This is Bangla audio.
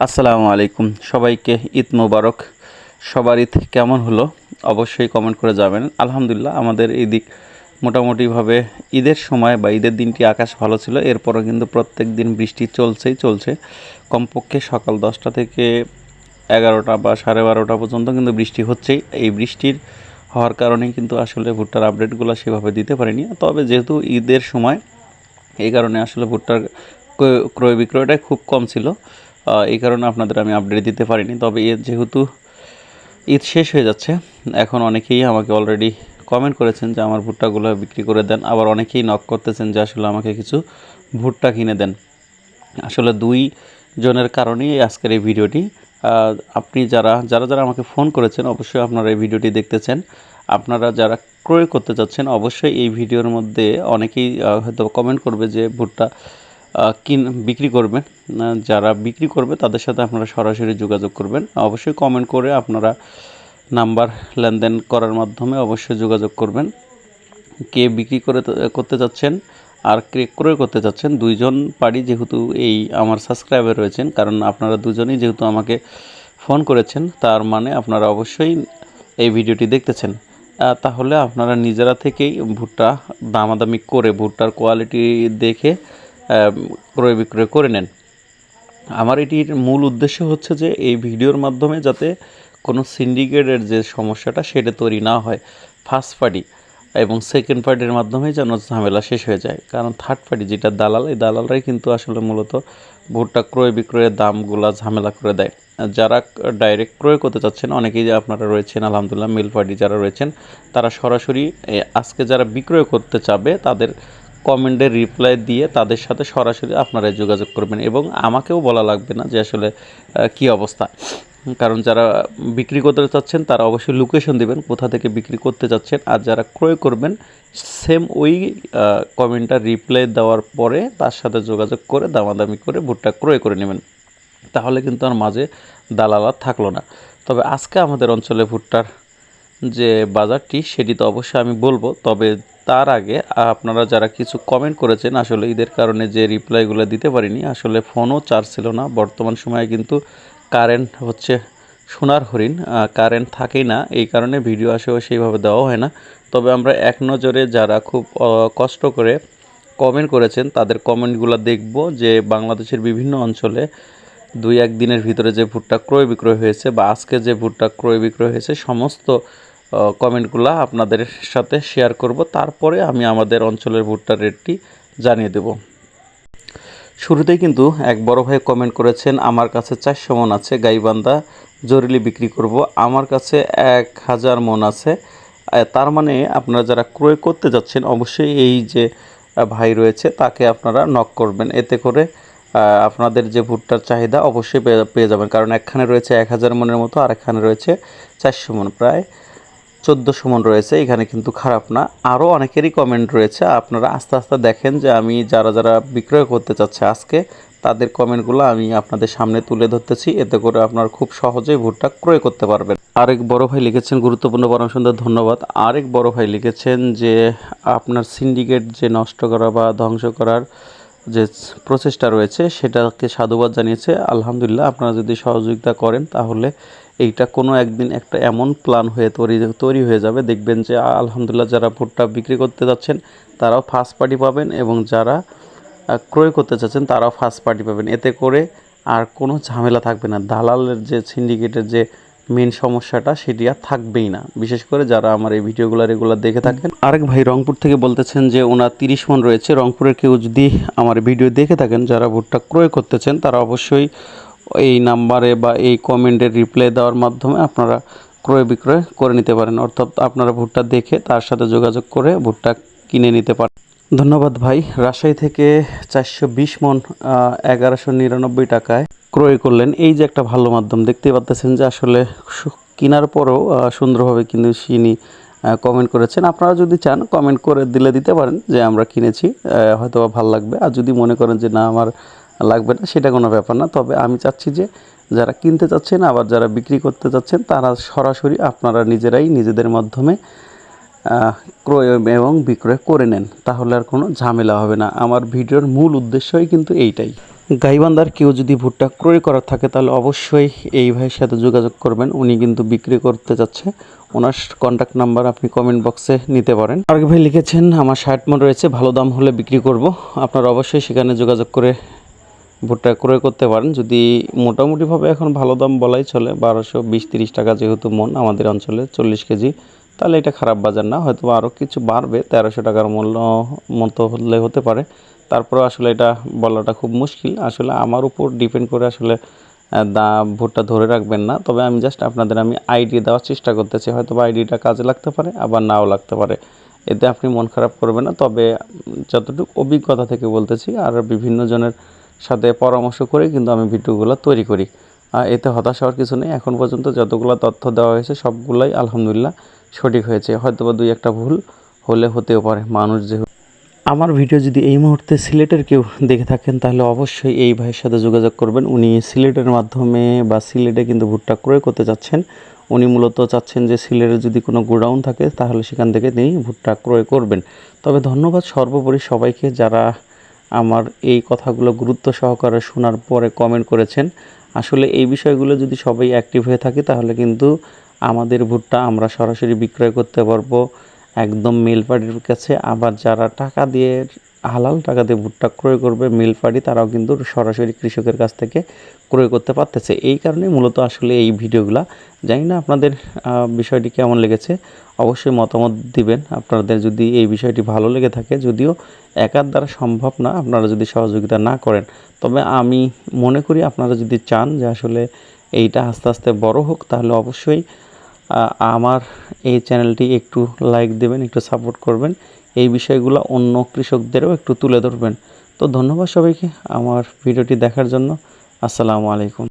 আসসালামু আলাইকুম। সবাইকে ঈদ মোবারক। সবার ঈদ কেমন হলো? অবশ্যই কমেন্ট করে যাবেন আলহামদুলিল্লাহ, আমাদের এই দিক মোটামুটিভাবে ঈদের সময় বা ঈদের দিনটি আকাশ ভালো ছিল। এরপরও কিন্তু প্রত্যেক দিন বৃষ্টি চলছেই চলছে। কমপক্ষে সকাল দশটা থেকে এগারোটা বা সাড়ে বারোটা পর্যন্ত কিন্তু বৃষ্টি হচ্ছেই। এই বৃষ্টির হওয়ার কারণে কিন্তু আসলে ভুট্টার আপডেটগুলো সেভাবে দিতে পারিনি। তবে যেহেতু ঈদের সময়, এই কারণে আসলে ভুট্টার ক্রয়- ক্রয়, বিক্রয়টাই খুব কম ছিল। এই কারণে আপনাদের আমি আপডেট দিতে পারিনি। তবে এর যেহেতু ঈদ শেষ হয়ে যাচ্ছে, এখন অনেকেই আমাকে অলরেডি কমেন্ট করেছেন যে আমার ভুট্টাগুলো বিক্রি করে দেন। আবার অনেকেই নক করতেছেন যে আসলে আমাকে কিছু ভুট্টা কিনে দেন। আসলে দুই জনের কারণেই আজকের এই ভিডিওটি। আপনি যারা যারা যারা আমাকে ফোন করেছেন, অবশ্যই আপনারা এই ভিডিওটি দেখতেছেন। আপনারা যারা ক্রয় করতে চাচ্ছেন, অবশ্যই এই ভিডিওর মধ্যে অনেকেই হয়তো কমেন্ট করবে যে ভুট্টা কিন, বিক্রি করবেন। যারা বিক্রি করবে, তাদের সাথে আপনারা সরাসরি যোগাযোগ করবেন। অবশ্যই কমেন্ট করে আপনারা নাম্বার লেনদেন করার মাধ্যমে অবশ্যই যোগাযোগ করবেন। কে বিক্রি করে করতে যাচ্ছেন আর কে ক্রয় করতে চাচ্ছেন, দুইজন পারি যেহেতু এই আমার সাবস্ক্রাইবার রয়েছেন, কারণ আপনারা দুজনেই যেহেতু আমাকে ফোন করেছেন, তার মানে আপনারা অবশ্যই এই ভিডিওটি দেখতেছেন। তাহলে আপনারা নিজেরা থেকেই ভুট্টা দামাদামি করে ভুট্টার কোয়ালিটি দেখে ক্রয় বিক্রয় করে নেন। আমার এটির মূল উদ্দেশ্য হচ্ছে যে এই ভিডিওর মাধ্যমে যাতে কোনো সিন্ডিকেটের যে সমস্যাটা সেটা তৈরি না হয় ফার্স্ট পার্টি এবং সেকেন্ড পার্টির মাধ্যমে যেন ঝামেলা শেষ হয়ে যায়। কারণ থার্ড পার্টি যেটা দালাল, এই দালালরাই কিন্তু আসলে মূলত ভুট্টা ক্রয় বিক্রয়ের দামগুলা ঝামেলা করে দেয়। যারা ডাইরেক্ট ক্রয় করতে চাচ্ছেন, অনেকেই যে আপনারা রয়েছেন, আলহামদুলিল্লাহ মিল পার্টি যারা রয়েছেন, তারা সরাসরি আজকে যারা বিক্রয় করতে চাবে, তাদের কমেন্টের রিপ্লাই দিয়ে তাদের সাথে সরাসরি আপনারা যোগাযোগ করবেন এবং আমাকেও বলা লাগবে না যে আসলে কি অবস্থা। কারণ যারা বিক্রি করতে চাচ্ছেন, তারা অবশ্যই লোকেশন দেবেন, কোথা থেকে বিক্রি করতে চাচ্ছেন। আর যারা ক্রয় করবেন সেম ওই কমেন্টটা রিপ্লাই দেওয়ার পরে তার সাথে যোগাযোগ করে দামাদামি করে ভুট্টা ক্রয় করে নেবেন। তাহলে কিন্তু আর মাঝে দালালা থাকল না। তবে আজকে আমাদের অঞ্চলে ভুট্টার যে বাজারটি, সেটি তো অবশ্যই আমি বলব। তবে তার আগে আপনারা যারা কিছু কমেন্ট করেছেন, আসলে ঈদের কারণে যে রিপ্লাইগুলো দিতে পারিনি, আসলে ফোনও চার্জ ছিল না। বর্তমান সময়ে কিন্তু কারেন্ট হচ্ছে সোনার হরিণ কারেন্ট থাকেই না। এই কারণে ভিডিও আসেও সেইভাবে দেওয়া হয় না। তবে আমরা এক নজরে যারা খুব কষ্ট করে কমেন্ট করেছেন, তাদের কমেন্টগুলো দেখব যে বাংলাদেশের বিভিন্ন অঞ্চলে দুই এক দিনের ভিতরে যে ভুট্টা ক্রয় বিক্রয় হয়েছে বা আজকে যে ভুট্টা ক্রয় বিক্রয় হয়েছে, সমস্ত কমেন্টগুলো আপনাদের সাথে শেয়ার করব। তারপরে আমি আমাদের অঞ্চলের ভুট্টার রেটটি জানিয়ে দেব। শুরুতেই কিন্তু এক বড় ভাই কমেন্ট করেছেন, আমার কাছে চারশো মন আছে, গাইবান্ধা জরুরি বিক্রি করব। আমার কাছে এক হাজার মন আছে। তার মানে আপনারা যারা ক্রয় করতে যাচ্ছেন, অবশ্যই এই যে ভাই রয়েছে, তাকে আপনারা নক করবেন। এতে করে আপনাদের যে ভুট্টার চাহিদা অবশ্যই পেয়ে যাবেন। কারণ একখানে রয়েছে এক হাজার মনের মতো আর একখানে রয়েছে চারশো মন। প্রায় চোদ্দোশো মন রয়েছে, এখানে কিন্তু খারাপ না। আরও অনেকেরই কমেন্ট রয়েছে, আপনারা আস্তে আস্তে দেখেন যে আমি যারা যারা বিক্রয় করতে চাচ্ছে আজকে, তাদের কমেন্টগুলো আমি আপনাদের সামনে তুলে ধরতেছি। এতে করে আপনারা খুব সহজেই ভুট্টা ক্রয় করতে পারবেন। আরেক বড় ভাই লিখেছেন, গুরুত্বপূর্ণ পরামর্শ দেওয়ার ধন্যবাদ। আরেক বড় ভাই লিখেছেন যে আপনার সিন্ডিকেট যে নষ্ট করা বা ধ্বংস করার যে প্রচেষ্টা রয়েছে, সেটাকে সাধুবাদ জানিয়েছে। আলহামদুলিল্লাহ, আপনারা যদি সহযোগিতা করেন তাহলে এইটা কোনো একদিন একটা এমন প্ল্যান হয়ে তৈরি তৈরি হয়ে যাবে। দেখবেন যে আলহামদুলিল্লাহ যারা ভুট্টা বিক্রি করতে যাচ্ছেন, তারাও ফার্স্ট পার্টি পাবেন এবং যারা ক্রয় করতে চাচ্ছেন, তারাও ফার্স্ট পার্টি পাবেন। এতে করে আর কোনো ঝামেলা থাকবে না। দালালের যে সিন্ডিকেটের যে মেন সমস্যাটা, সেটি আর থাকবেই না। বিশেষ করে যারা আমার এই ভিডিওগুলো রেগুলার দেখে থাকেন। আরেক ভাই রংপুর থেকে বলতেছেন যে, ওনার তিরিশ মন রয়েছে। রংপুরের কেউ যদি আমার ভিডিও দেখে থাকেন, যারা ভুট্টা ক্রয় করতেছেন তারা অবশ্যই এই নাম্বারে বা এই কমেন্টের রিপ্লাই দেওয়ার মাধ্যমে আপনারা ক্রয় বিক্রয় করে নিতে পারেন। অর্থাৎ আপনারা ভুট্টা দেখে তার সাথে যোগাযোগ করে ভুট্টা কিনে নিতে পারেন। ধন্যবাদ ভাই। রাজশাহী থেকে চারশো বিশ মন এগারোশো নিরানব্বই টাকায় ক্রয় করলেন। এই যে একটা ভালো মাধ্যম, দেখতেই পাচ্ছেন যে আসলে কেনার পরেও সুন্দরভাবে কিন্তু তিনি কমেন্ট করেছেন। আপনারা যদি চান কমেন্ট করে দিলে দিতে পারেন যে আমরা কিনেছি হয়তো বা ভালো লাগবে। আর যদি মনে করেন যে না, আমার লাগবে না, সেটা কোনো ব্যাপার না। তবে আমি চাচ্ছি যে যারা কিনতে চাচ্ছেন, আবার যারা বিক্রি করতে চাচ্ছেন, তারা সরাসরি আপনারা নিজেরাই নিজেদের মাধ্যমে ক্রয় এবং বিক্রয় করে নেন। তাহলে আর কোনো ঝামেলা হবে না। আমার ভিডিওর মূল উদ্দেশ্যই কিন্তু এইটাই। গাইবান্ধার কেউ যদি ভুট্টা ক্রয় করার থাকে, তাহলে অবশ্যই এই ভাইয়ের সাথে যোগাযোগ করবেন। উনি কিন্তু বিক্রি করতে যাচ্ছে। ওনার কন্ট্যাক্ট নাম্বার আপনি কমেন্ট বক্সে নিতে পারেন। আরেক ভাই লিখেছেন, আমার ষাট মন রয়েছে, ভালো দাম হলে বিক্রি করব। আপনারা অবশ্যই সেখানে যোগাযোগ করে ভুট্টা ক্রয় করতে পারেন। যদি মোটামুটিভাবে এখন ভালো দাম বলাই চলে, বারোশো বিশ তিরিশ টাকা যেহেতু মন আমাদের অঞ্চলে চল্লিশ কেজি, তাহলে এটা খারাপ বাজার না। হয়তো আরও কিছু বাড়বে, তেরোশো টাকার মূল্য মতো হলে হতে পারে। তারপরে আসলে এটা বলাটা খুব মুশকিল। আসলে আমার উপর ডিপেন্ড করে আসলে দা, ভুট্টা ধরে রাখবেন না। তবে আমি জাস্ট আপনাদের আমি আইডি দেওয়ার চেষ্টা করতেছি। হয়তো বা আইডিটা কাজে লাগতে পারে, আবার নাও লাগতে পারে। এতে আপনি মন খারাপ করবেন না। তবে যতটুকু অভিজ্ঞতা থেকে বলতেছি, আর বিভিন্ন জনের সাথে পরামর্শ করে, কিন্তু আমি ভিডিওগুলো তৈরি করি। এতে হতাশ হওয়ার কিছু নেই। এখন পর্যন্ত যতগুলো তথ্য দেওয়া হয়েছে, সবগুলাই আলহামদুলিল্লাহ সঠিক হয়েছে। হয়তো বা দুই একটা ভুল হলে হতেও পারে। মানুষ যে আমার ভিডিও যদি এই মুহূর্তে সিলেটের কেউ দেখে থাকেন, তাহলে অবশ্যই এই ভাইয়ের সাথে যোগাযোগ করবেন। উনি সিলেটের মাধ্যমে বা সিলেটে কিন্তু ভুট্টা ক্রয় করতে চাচ্ছেন। উনি মূলত চাচ্ছেন যে সিলেটে যদি কোনো গোডাউন থাকে, তাহলে সেখান থেকে তিনি ভুট্টা ক্রয় করবেন। তবে ধন্যবাদ সর্বোপরি সবাইকে যারা আমার এই কথাগুলো গুরুত্ব সহকারে শোনার পরে কমেন্ট করেছেন। আসলে এই বিষয়গুলো যদি সবাই অ্যাক্টিভ হয়ে থাকে, তাহলে কিন্তু আমাদের ভুট্টা আমরা সরাসরি বিক্রয় করতে পারব। একদম মিল পার্টির কাছে। আবার যারা টাকা দিয়ে হালাল টাকা দিয়ে ভুট্টা ক্রয় করবে, মিল পার্টি তারাও কিন্তু সরাসরি কৃষকের কাছ থেকে ক্রয় করতে পারতেছে। এই কারণে মূলত আসলে এই ভিডিওগুলা, জানি না আপনাদের বিষয়টি কেমন লেগেছে, অবশ্যই মতামত দিবেন। আপনাদের যদি এই বিষয়টি ভালো লেগে থাকে, যদিও একার দ্বারা সম্ভব না, আপনারা যদি সহযোগিতা না করেন, তবে আমি মনে করি আপনারা যদি চান যে আসলে এইটা আস্তে আস্তে বড় হোক, তাহলে অবশ্যই আমার এই চ্যানেলটি একটু লাইক দেবেন, একটু সাপোর্ট করবেন। এই বিষয়গুলো অন্য কৃষকদেরও একটু তুলে ধরবেন। তো ধন্যবাদ সবাইকে আমার ভিডিওটি দেখার জন্য। আসসালামু আলাইকুম।